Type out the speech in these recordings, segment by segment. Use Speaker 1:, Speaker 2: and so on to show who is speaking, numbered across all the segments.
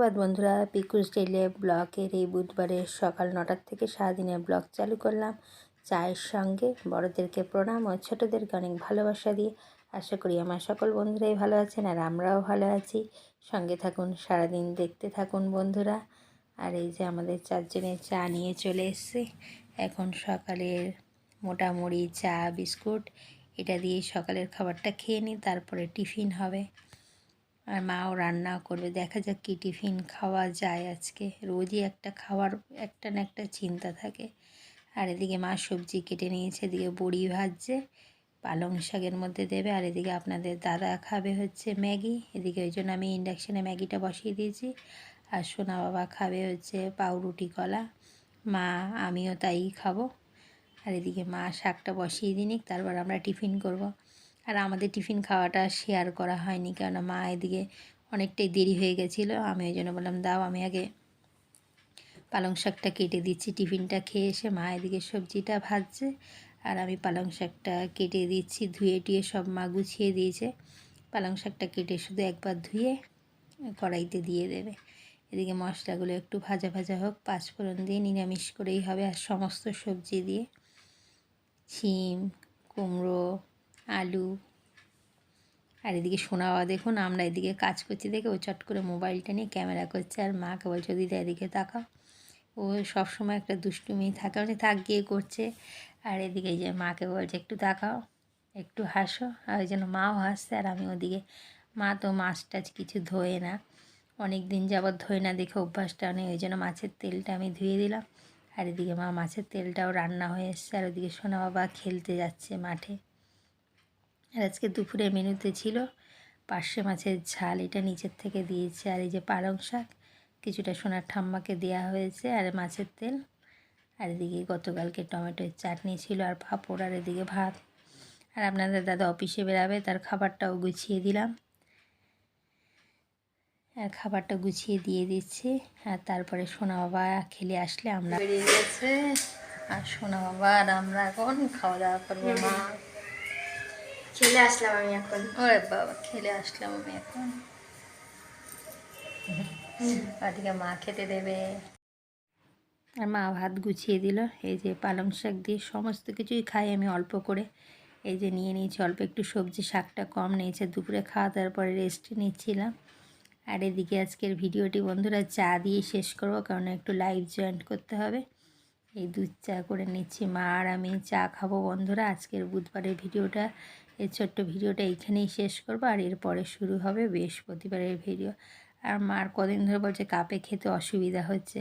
Speaker 1: সুপ্রভাত বন্ধুরা। পিকুস ডেলে ব্লকের এই বুধবারের সকাল নটার থেকে সারাদিনের ব্লগ চালু করলাম। চায়ের সঙ্গে বড়দেরকে প্রণাম ও ছোটোদেরকে অনেক ভালোবাসা দিয়ে আশা করি আমার সকল বন্ধুরাই ভালো আছেন আর আমরাও ভালো আছি। সঙ্গে থাকুন, সারাদিন দেখতে থাকুন বন্ধুরা। আর এই যে আমাদের চারজনের চা নিয়ে চলে এসছে। এখন সকালের মোটামুড়ি চা, বিস্কুট, এটা দিয়ে সকালের খাবারটা খেয়ে নিই, তারপরে টিফিন হবে। আর মাও রান্না করবে। দেখা যাক কী টিফিন খাওয়া যায় আজকে। রোজই একটা খাওয়ার একটা না একটা চিন্তা থাকে। আর এদিকে মা সবজি কেটে নিয়েছে, এদিকে বড়ি ভাজছে, পালং শাকের মধ্যে দেবে, আর এদিকে আপনাদের দাদা খাবে হচ্ছে ম্যাগি। এদিকে ওই জন্য আমি ইন্ডাকশানে ম্যাগিটা বসিয়ে দিয়েছি। আর সোনা বাবা খাবে হচ্ছে পাউরুটি কলা। মা, আমিও তাই খাব। আর এদিকে মা শাকটা বসিয়ে দিনিক তারপর আমরা টিফিন করব। আর আমাদের টিফিন খাওয়াটা শেয়ার করা হয়নি কেননা মা এদিকে অনেকটাই দেরি হয়ে গেছিল। আমি ওই জন্য বললাম, দাও, আমি আগে পালং শাকটা কেটে দিচ্ছি। টিফিনটা খেয়ে এসে মা এদিকে সবজিটা ভাজছে আর আমি পালং শাকটা কেটে দিচ্ছি, ধুয়ে টুয়ে সব মা গুছিয়ে দিয়েছে। পালং শাকটা কেটে শুধু একবার ধুয়ে কড়াইতে দিয়ে দেবে। এদিকে মশলাগুলো একটু ভাজা ভাজা হোক, পাঁচফোড়ন দিয়ে নিরামিষ করেই হবে। আর সমস্ত সবজি দিয়ে শিম, কুমড়ো আলু। আর এদিকে শোনাওয়া দেখুন, আমরা এদিকে কাজ করছি দেখে ও চট করে মোবাইলটা নিয়ে ক্যামেরা করছে আর মাকে বলছে, দিদা, এদিকে তাকাও। ও সবসময় একটা দুষ্টুমি থাকে মানে থাক গিয়ে করছে। আর এদিকে যে মাকে বলছে, একটু তাকাও, একটু হাসো। আর ওই জন্য মাও হাসছে আর আমি ওদিকে, মা তো মাছ টাছ কিছু ধোয়ে না। অনেক দিন যাবৎ ধোয় না দেখে অভ্যাসটা নেই, ওই জন্য মাছের তেলটা আমি ধুয়ে দিলাম। আর এদিকে মা, মাছের তেলটাও রান্না হয়ে এসছে। আর ওদিকে সোনা বাবা খেলতে যাচ্ছে মাঠে। আর আজকে দুপুরে মেনুতে ছিল পার্শে মাছের ঝাল, এটা নিচের থেকে দিয়েছে। আর এই যে পালং শাক, কিছুটা সোনার ঠাম্মাকে দেওয়া হয়েছে আর মাছের তেল। আর এদিকে গতকালকে টমেটোর চাটনি ছিল আর পাঁপড় আর এদিকে ভাত। আর আপনাদের দাদা অফিসে বেরাবে, তার খাবারটাও গুছিয়ে দিলাম। আর খাবারটা গুছিয়ে দিয়ে দিচ্ছি। আর তারপরে সোনা বাবা খেলে আসলে আমরা বেরিয়ে গেছে। আর সোনা বাবা আর আমরা এখন খাওয়া দাওয়া করব, মা।
Speaker 2: চলে আসলাম আমি এখন।
Speaker 1: ওরে বাবা, খেলে আসলাম আমি এখন। মা খেতে দেবে। আর মা ভাত গুছিয়ে দিল, এই যে পালং শাক দিয়ে সমস্ত কিছুই খাই আমি অল্প করে। এই যে নিয়ে নিয়েছি অল্প একটু সবজি, শাকটা কম নিয়েছে, দুপুরে খাওয়া দাওয়ার পরে রেস্ট নিচ্ছিলাম। আর এদিকে আজকের ভিডিওটি বন্ধুরা চা দিয়ে শেষ করব, কারণ একটু লাইভ জয়েন্ট করতে হবে। এই দুধ চা করে নিচ্ছি মা আর আমি, চা খাব বন্ধুরা। আজকের বুধবারের ভিডিওটা এই ছোট্ট ভিডিওটা এইখানেই শেষ করব, আর এরপরে শুরু হবে বৃহস্পতিবারের ভিডিও। আর মার কদিন ধরে বলছে কাপে খেতে অসুবিধা হচ্ছে।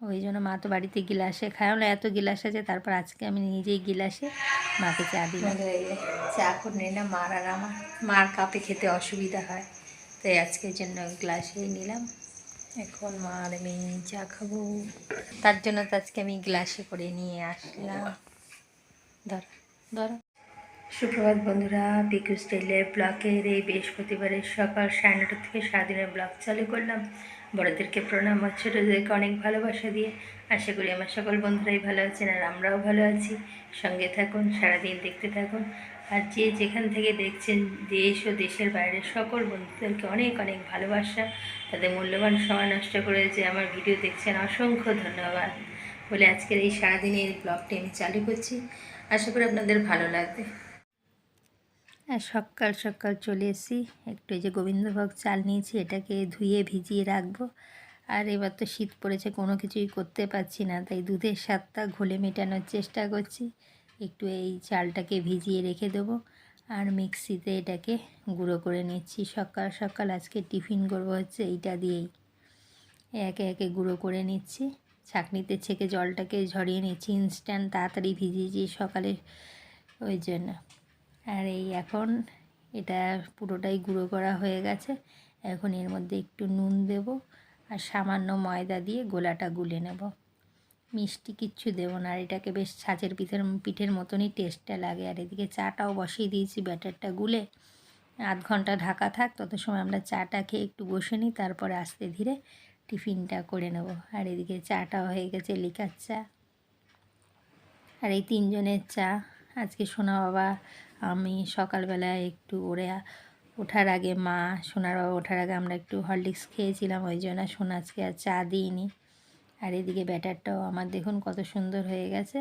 Speaker 1: ওই জন্য মা তো বাড়িতে গিলাসে খায় না, এত গিলাস আছে, তারপর আজকে আমি নিজেই গিলাসে মাকে চা দিলাম। চা করে নিলাম মার আর আমার। মার কাপে খেতে অসুবিধা হয়, তাই আজকের জন্য গ্লাসেই নিলাম। এখন মা আর আমি চা খাব। তার জন্য তো আজকে আমি গ্লাসে করে নিয়ে আসলাম। ধর ধর। সুপ্রভাত বন্ধুরা পিকু স্টাইলের ব্লকের এই বৃহস্পতিবারের সকাল সাড়ে নটা থেকে সারাদিনের ব্লগ চালু করলাম। বড়দেরকে প্রণাম আর ছোটোদেরকে অনেক ভালোবাসা দিয়ে আশা করি আমার সকল বন্ধুরাই ভালো আছেন আর আমরাও ভালো আছি। সঙ্গে থাকুন, সারাদিন দেখতে থাকুন। আর যে যেখান থেকে দেখছেন দেশ ও দেশের বাইরের সকল বন্ধুদেরকে অনেক অনেক ভালোবাসা। তাদের মূল্যবান সময় নষ্ট করে যে আমার ভিডিও দেখছেন অসংখ্য ধন্যবাদ। বলে আজকের এই সারাদিনের ব্লগটি আমি চালু করছি। আশা করি আপনাদের ভালো লাগবে। সকাল সকাল চলে এসেছি। একটু এই যে গোবিন্দভোগ চাল নিয়েছি, এটাকে ধুয়ে ভিজিয়ে রাখব। আর এবার তো শীত পড়েছে, কোনো কিছুই করতে পারছি না, তাই দুধের স্বাদটা ঘোলে মেটানোর চেষ্টা করছি। একটু এই চালটাকে ভিজিয়ে রেখে দেবো আর মিক্সিতে এটাকে গুঁড়ো করে নিচ্ছি। সকাল সকাল আজকে টিফিন করব হচ্ছে এইটা দিয়েই। একে একে গুঁড়ো করে নিচ্ছি। ছাঁকনিতে ছেঁকে জলটাকে ঝরিয়ে নিচ্ছি ইনস্ট্যান্ট তাড়াতাড়ি ভিজিয়েছি সকালে ওই জন্য। আর এই এখন এটা পুরোটাই গুঁড়ো করা হয়ে গেছে। এখন এর মধ্যে একটু নুন দেব আর সামান্য ময়দা দিয়ে গোলাটা গুলে নেব। মিষ্টি কিচ্ছু দেবো না আর এটাকে বেশ ছাঁচের পিঠের পিঠের মতনই টেস্টটা লাগে। আর এদিকে চাটাও বসিয়ে দিয়েছি ব্যাটারটা গুলে। আধ ঘণ্টা ঢাকা থাক, তত সময় আমরা চাটা খেয়ে একটু বসে নিই, তারপরে আস্তে ধীরে টিফিনটা করে নেব। আর এদিকে চাটাও হয়ে গেছে লিকার চা। আর এই তিনজনের চা, আজকে সোনা বাবা আমি সকালবেলা একটু ওরে ওঠার আগে মা, সোনার বাবা ওঠার আগে আমরা একটু হরলিক্স খেয়েছিলাম, ওই জন্য সোনা আজকে আর চা দিইনি। আর এদিকে ব্যাটারটাও, আমার দেখুন কত সুন্দর হয়ে গেছে।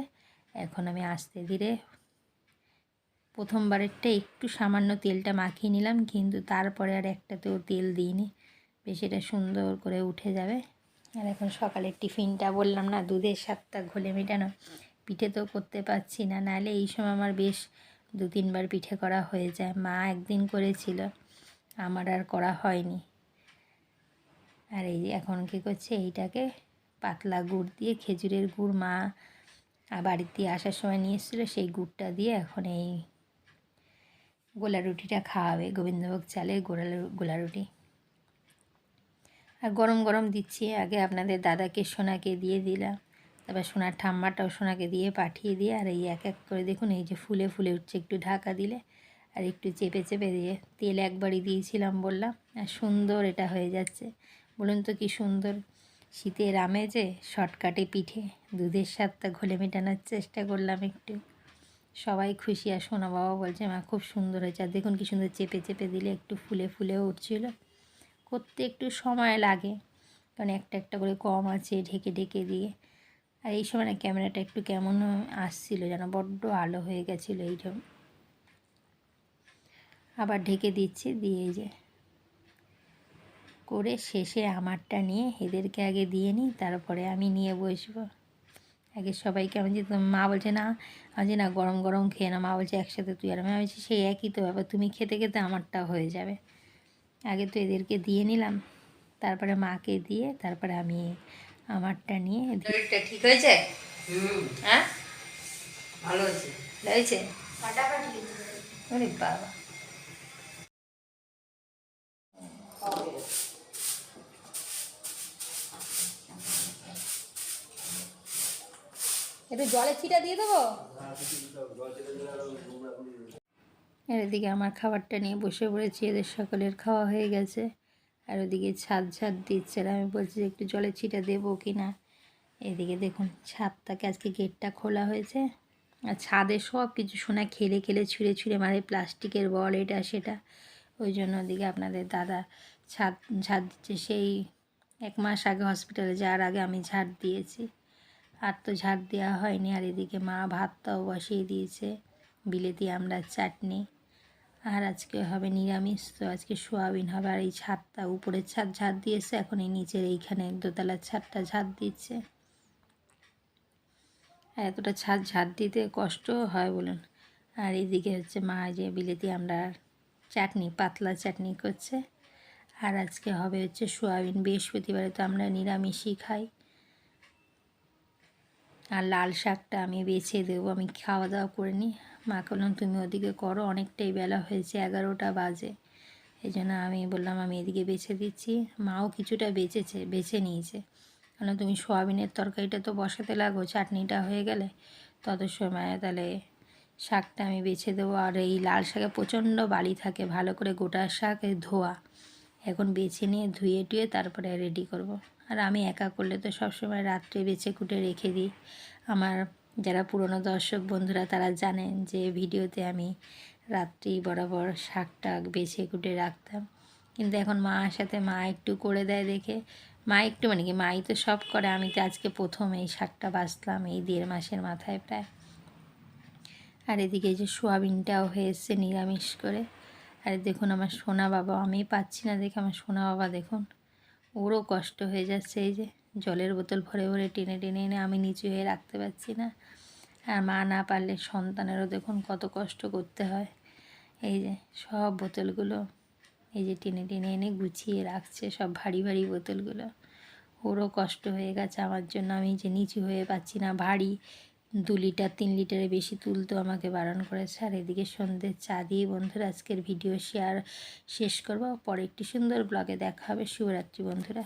Speaker 1: এখন আমি আস্তে ধীরে প্রথমবারেরটা একটু সামান্য তেলটা মাখিয়ে নিলাম, কিন্তু তারপরে আর একটাতেও তেল দিইনি। বেশ এটা সুন্দর করে উঠে যাবে। আর এখন সকালের টিফিনটা বললাম না, দুধের স্বাদটা ঘোলে মেটানো। পিঠে তো করতে পারছি না, নাহলে এই সময় আমার বেশ দু তিনবার পিঠে করা হয়ে যায়। মা একদিন করেছিল, আমার আর করা হয়নি। আর এই এখন কী করছে, এইটাকে পাতলা গুড় দিয়ে খেজুরের গুড় মা দিয়ে আসার সময় নিয়ে এসেছিল, সেই গুড়টা দিয়ে এখন এই গোলা রুটিটা খাওয়াবে, গোবিন্দভোগ চালের গোলা গোলা রুটি আর গরম গরম দিচ্ছি, আগে আপনাদের দাদাকে, সোনাকে দিয়ে দিলাম। তারপর সোনার ঠাম্মাটাও সোনাকে দিয়ে পাঠিয়ে দিয়ে আর এই এক এক করে দেখুন, এই যে ফুলে ফুলে উঠছে একটু ঢাকা দিলে আর একটু চেপে চেপে দিয়ে তেল একবারই দিয়েছিলাম বললাম, আর সুন্দর এটা হয়ে যাচ্ছে। বলুন তো কি সুন্দর? শীতের আমেজে শর্টকাটে পিঠে দুধের স্বাদটা ঘোলে মেটানোর চেষ্টা করলাম একটু। সবাই খুশি আর সোনা বাবা বলছে, মা, খুব সুন্দর হয়েছে। আর দেখুন কি সুন্দর চেপে চেপে দিলে একটু ফুলে ফুলেও উঠছিল। করতে একটু সময় লাগে, কারণ একটা একটা করে কম আছে ঢেকে ঢেকে দিয়ে। আর এই সময় না ক্যামেরাটা একটু কেমন আসছিল যেন বড্ড আলো হয়ে গেছিল এই জন্য আবার ঢেকে দিচ্ছি দিয়ে যে করে শেষে আমারটা নিয়ে এদেরকে আগে দিয়ে নিই, তারপরে আমি নিয়ে বসবো। আগে সবাইকে আমি যে মা বলছে, না, আমি যে না গরম গরম খেয়ে না। মা বলছে, একসাথে তুই আর আমি। বলছি, সেই একই তো ব্যাপার, তুমি খেতে খেতে আমারটা হয়ে যাবে। আগে তো এদেরকে দিয়ে নিলাম, তারপরে মাকে দিয়ে তারপরে আমি আমারটা নিয়ে শরীরটা ঠিক হয়েছে?
Speaker 3: হুম।
Speaker 1: হ্যাঁ?
Speaker 3: ভালো আছে
Speaker 1: হয়েছে? ওরে বাবা। একটু জলের ছিটা দিয়ে দেবো? আর এদিকে আমার খাবারটা নিয়ে বসে পড়েছি এদের সকলের খাওয়া হয়ে গেছে। আর ওদিকে ছাদ ছাদ দিচ্ছে আমি বলছি একটু জলের ছিটা দেবো কি না? এদিকে দেখুন ছাদটাকে আজকে গেটটা খোলা হয়েছে। আর ছাদে সব কিছু সোনা খেলে খেলে ছুঁড়ে ছুঁড়ে মারে, প্লাস্টিকের বল, এটা সেটা। ওই জন্য ওদিকে আপনাদের দাদা ছাদ ঝাড় দিচ্ছে। সেই এক মাস আগে হসপিটালে যাওয়ার আগে আমি ঝাড় দিয়েছি। আর তো ঝাড় দেওয়া হয়নি। আর এদিকে মা ভাতটাও বসিয়ে দিয়েছে। বিলেতি আমরা চাটনি। আর আজকে হবে নিরামিষ, তো আজকে সোয়াবিন হবে। আর এই ছাদটা, উপরের ছাদ ঝাড় দিয়েছে, এখন এই নিচের এইখানে দোতলার ছাদটা ঝাড় দিচ্ছে। আর এতটা ছাদ ঝাড় দিতে কষ্ট হয় বলুন। আর এদিকে হচ্ছে মা যে বিলেতি আমরা চাটনি, পাতলা চাটনি করছে। আর আজকে হবে হচ্ছে সোয়াবিন, বৃহস্পতিবারে তো আমরা নিরামিষই খাই। আর লাল শাকটা আমি বেছে দেবো, আমি খাওয়া দাওয়া করে নিই। মা বললাম তুমি ওদিকে করো, অনেকটাই বেলা হয়েছে, এগারোটা বাজে। এই জন্য আমি বললাম, আমি এদিকে বেছে দিচ্ছি। মাও কিছুটা বেচেছে, বেছে নিয়েছে। বললাম, তুমি সোয়াবিনের তরকারিটা তো বসাতে লাগো, চাটনিটা হয়ে গেলে? তত সময় তাহলে শাকটা আমি বেছে দেবো। আর এই লাল শাকে প্রচণ্ড বালি থাকে, ভালো করে গোটা শাক ধোয়া। এখন বেছে নিয়ে ধুয়ে টুয়ে তারপরে রেডি করব। আর আমি একা করলে তো সবসময় রাত্রে বেছে কুটে রেখে দিই। আমার যারা পুরনো দর্শক বন্ধুরা, তারা জানেন যে ভিডিওতে আমি রাত্রি বরাবর শাক টাক বেছে কুটে রাখতাম। কিন্তু এখন মা সাথে মা একটু করে দেয় দেখে। মা একটু মানে কি, মাই তো সব করে, আমি তো আজকে প্রথম এই শাকটা বাঁচলাম এই দেড় মাসের মাথায় প্রায়। আর এদিকে যে সোয়াবিনটাও হয়ে এসছে নিরামিষ করে। আর দেখুন আমার সোনা বাবা আমি পাচ্ছি না দেখে আমার সোনা বাবা দেখুন, ওরও কষ্ট হয়ে যাচ্ছে এই যে। জলের বোতল ভরে ভরে টেনে টেনে এনে আমি নিচু হয়ে রাখতে পারছি না। আর মা না পারলে সন্তানেরও দেখুন কত কষ্ট করতে হয়। এই যে সব বোতলগুলো এই যে টেনে টেনে এনে গুছিয়ে রাখছে, সব ভারী ভারী বোতলগুলো। ওরও কষ্ট হয়ে গেছে আমার জন্য। আমি যে নিচু হয়ে পাচ্ছি না, ভারী দু লিটার, তিন লিটারের বেশি তুলতো আমাকে বারণ করেছে। আর এদিকে সন্ধ্যে চা দিয়ে বন্ধুরা আজকের ভিডিও শেয়ার শেষ করব। পরে একটি সুন্দর ব্লগে দেখা হবে। শুভরাত্রি বন্ধুরা।